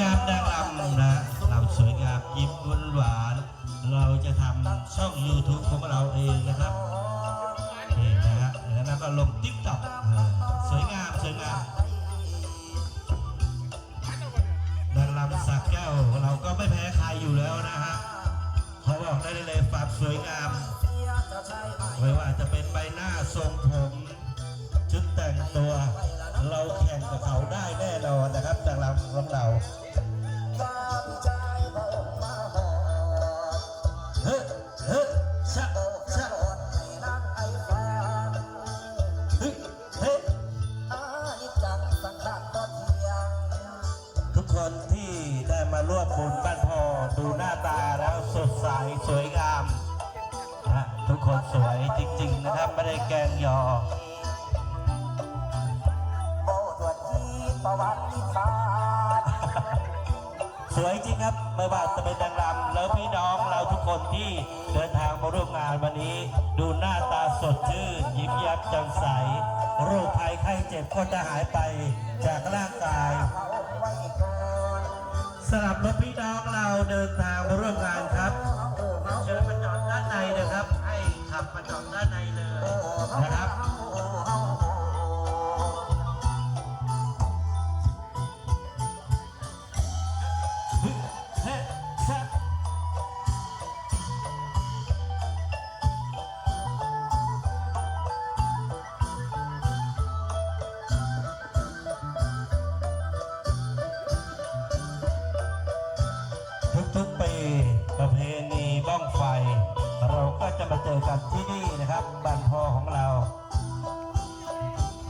งามนางรำนะรำสวยงามยิ้มหวานหวานเราจะทำช่อง YouTube ของเราเองนะครับนี่นะฮะแล้วเราก็ลงติ๊กต็อกสวยงามสวยงามนางรำสักแก้วเราก็ไม่แพ้ใครอยู่แล้วนะฮะเขาบอกได้เลยความสวยงามไม่ว่าจะเป็นใบหน้าทรงผมชุดแต่งตัว เราแข่งกับเขาได้แน่นอนนะครับ ของเราเฮ้เฮ้ชะชะเฮ้เฮ้ทุกคนที่ได้มาร่วมบุญบ้านพ่อดูหน้าตาแล้วสดใสสวยงามนะทุกคนสวยจริง ๆ นะครับ ไม่ได้แกงยอประวัติศาสตร์ สวยจริงครับไม่ว่าจะเป็นนางรำแล้วพี่น้องเราทุกคนที่เดินทางมาร่วมงานวันนี้ ดูหน้าตาสดชื่นยิ้มแย้มแจ่มใสโรคภัยไข้เจ็บก็จะหายไปจากร่างกายสำหรับรถพี่น้องเราเดินทางมาร่วมงานครับเชิญมาจอดด้านในนะครับ ให้ขับมาจอดด้านในเลยนะครับ